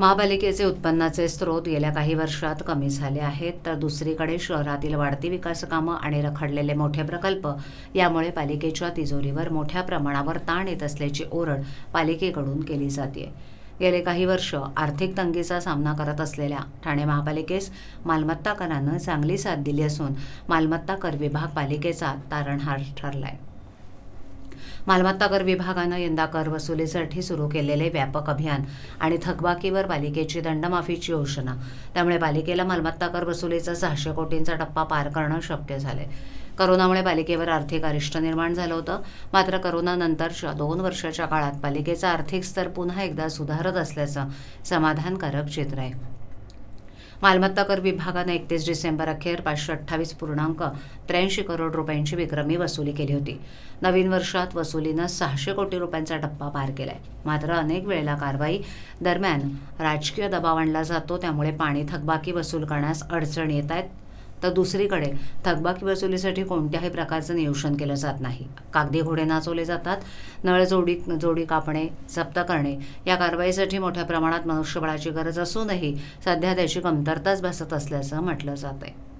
महापालिकेचे उत्पन्नाचे स्रोत गेल्या काही वर्षात कमी झाले आहेत तर दुसरीकडे शहरातील वाढती विकासकामं आणि रखडलेले मोठे प्रकल्प यामुळे पालिकेच्या तिजोरीवर मोठ्या प्रमाणावर ताण येत असल्याची ओरड पालिकेकडून केली जाते. गेले काही वर्ष आर्थिक तंगीचा सामना करत असलेल्या ठाणे महापालिकेस मालमत्ता करानं चांगली साथ दिली असून मालमत्ता कर विभाग पालिकेचा तारणहार ठरलाय. मालमत्ता कर विभागानं यंदा कर वसुलीसाठी सुरू केलेले व्यापक अभियान आणि थकबाकीवर पालिकेची दंडमाफीची घोषणा. त्यामुळे पालिकेला मालमत्ता कर वसुलीचा सहाशे कोटींचा टप्पा पार करणं शक्य झाले करोनामुळे पालिकेवर आर्थिक अरिष्ट निर्माण झालं होतं. मात्र करोनानंतरच्या दोन वर्षाच्या काळात पालिकेचा आर्थिक स्तर पुन्हा एकदा सुधारत असल्याचं समाधानकारक चित्र आहे. मालमत्ता कर विभागानं एकतीस डिसेंबर अखेर पाचशे अठ्ठावीस पूर्णांक त्र्याऐंशी करोड रुपयांची विक्रमी वसुली केली होती. नवीन वर्षात वसुलीनं सहाशे कोटी रुपयांचा टप्पा पार केलाय. मात्र अनेक वेळेला कारवाई दरम्यान राजकीय दबाव आणला जातो त्यामुळे पाणी थकबाकी वसूल करण्यास अडचण येत आहेत. तर दुसरीकडे थकबाकी वसुलीसाठी कोणत्याही प्रकारचं नियोजन केलं जात नाही. कागदी घोडे नाचवले जातात. नळ जोडी जोडी कापणे जप्त करणे या कारवाईसाठी मोठ्या प्रमाणात मनुष्यबळाची गरज असूनही सध्या त्याची कमतरताच भासत असल्याचं म्हटलं जात आहे